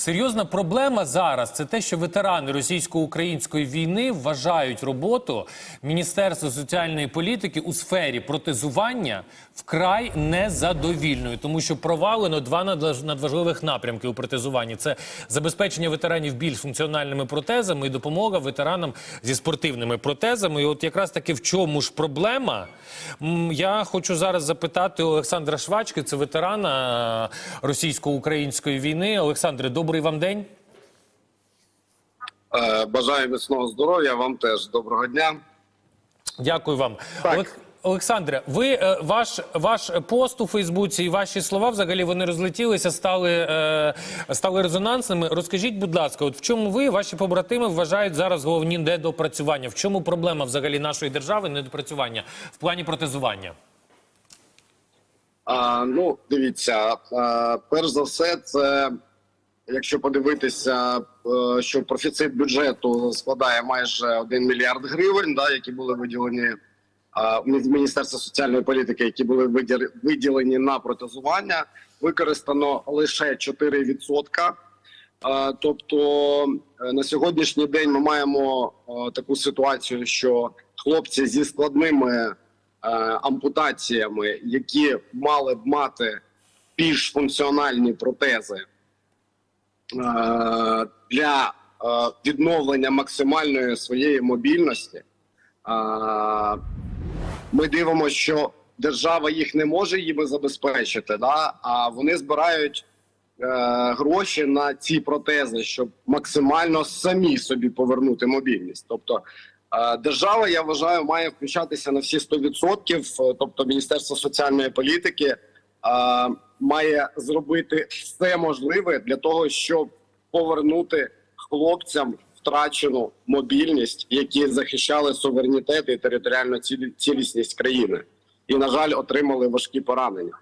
Серйозна проблема зараз це те, що ветерани російсько-української війни вважають роботу Міністерства соціальної політики у сфері протезування вкрай незадовільною, тому що провалено два надважливих напрямки у протезуванні: це забезпечення ветеранів більш функціональними протезами і допомога ветеранам зі спортивними протезами. І от якраз таки в чому ж проблема? Я хочу зараз запитати Олександра Швачки, це ветерана е, російсько-української війни. Олександре, добрий вам день. Е, Бажаю міцного здоров'я. Вам теж доброго дня. Дякую вам. Так. Олександре, ви е, ваш ваш пост у Фейсбуці і ваші слова взагалі вони розлетілися, стали е, стали резонансними. Розкажіть, будь ласка, от в чому ви, ваші побратими, вважають зараз головні недопрацювання? В чому проблема взагалі нашої держави недопрацювання в плані протезування? А, ну, дивіться, а, перш за все, це якщо подивитися, е, що профіцит бюджету складає майже 1 мільярд гривень, да, які були виділені а, в Міністерства соціальної політики, які були виділ- виділені на протезування, використано лише 4%. Тобто е, на сьогоднішній день ми маємо е, таку ситуацію, що хлопці зі складними е, ампутаціями, які мали б мати більш функціональні протези е, для е, відновлення максимальної своєї мобільності. Е, Ми дивимося, що держава їх не може їм забезпечити, да? а вони збирають е, гроші на ці протези, щоб максимально самі собі повернути мобільність. Тобто е, держава, я вважаю, має включатися на всі 100%, е, тобто Міністерство соціальної політики е, має зробити все можливе для того, щоб повернути хлопцям втрачену мобільність, які захищали суверенітет і територіальну цілісність країни, і на жаль, отримали важкі поранення.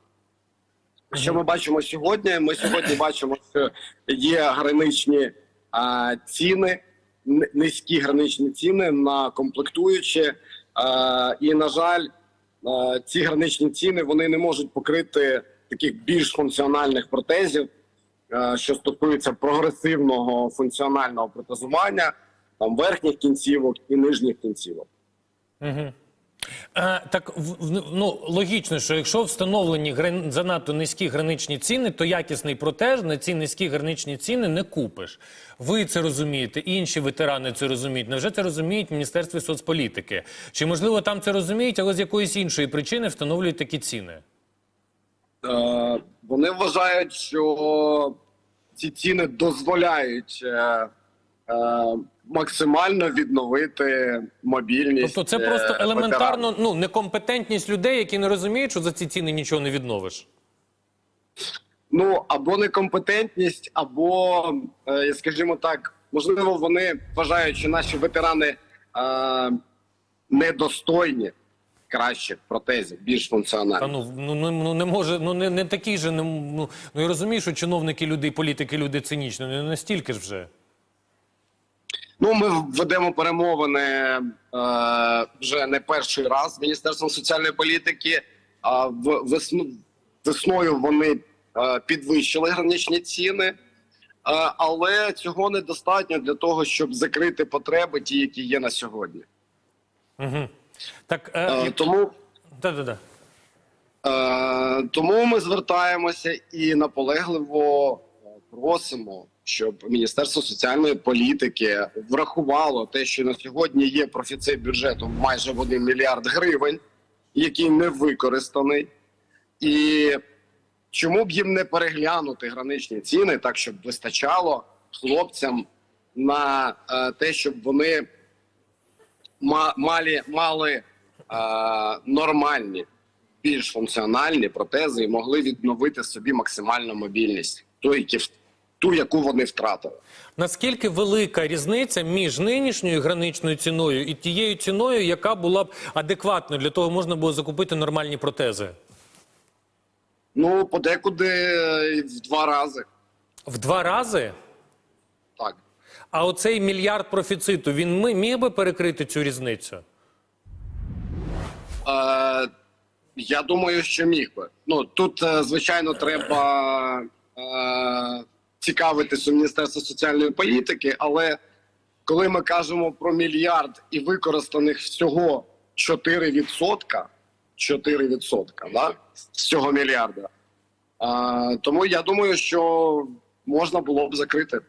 Що ми бачимо сьогодні? Ми сьогодні бачимо, що є граничні а, ціни, низькі граничні ціни на комплектуючі. А, і, на жаль, а, ці граничні ціни вони не можуть покрити таких більш функціональних протезів, що стосується прогресивного функціонального протезування, там верхніх кінцівок і нижніх кінцівок. Е, так ну, логічно, що якщо встановлені занадто низькі граничні ціни, то якісний протеж на ці низькі граничні ціни не купиш. Ви це розумієте, інші ветерани це розуміють. Невже це розуміють в Міністерстві соцполітики? Чи можливо там це розуміють, але з якоїсь іншої причини встановлюють такі ціни? Е, вони вважають, що ці ціни дозволяють е, е, максимально відновити мобільність. Тобто це просто елементарно ну, некомпетентність людей, які не розуміють, що за ці ціни нічого не відновиш. Ну або некомпетентність, або, е, скажімо так, можливо, вони вважають, що наші ветерани е, недостойні кращих протезів, більш Та функціональних. ну, ну, ну, ну не може, ну не, не такі ж, ну, ну, ну я розумію, що чиновники люди, політики люди цинічні, не настільки ж вже. Ну, ми ведемо перемовини е, вже не перший раз з Міністерством соціальної політики. А в весну весною вони е, підвищили граничні ціни, е, але цього недостатньо для того, щоб закрити потреби, ті, які є на сьогодні. Угу. Так, Е, е, тому, да-да-да. е, тому ми звертаємося і наполегливо е, просимо, щоб Міністерство соціальної політики врахувало те, що на сьогодні є профіцит бюджету майже в 1 мільярд гривень, який не використаний, і чому б їм не переглянути граничні ціни, так щоб вистачало хлопцям на е, те, щоб вони мали, мали е, нормальні, більш функціональні протези і могли відновити собі максимальну мобільність, ту, які, ту, яку вони втратили. Наскільки велика різниця між нинішньою граничною ціною і тією ціною, яка була б адекватною для того, можна було закупити нормальні протези? Ну, подекуди в два рази. В два рази? А оцей мільярд профіциту, він міг би перекрити цю різницю? Е, я думаю, що міг би. Ну тут, е, звичайно, треба е, цікавитись у Міністерства соціальної політики, але коли ми кажемо про мільярд і використаних всього 4%, 4% да, з цього мільярда, а, тому я думаю, що можна було б закрити.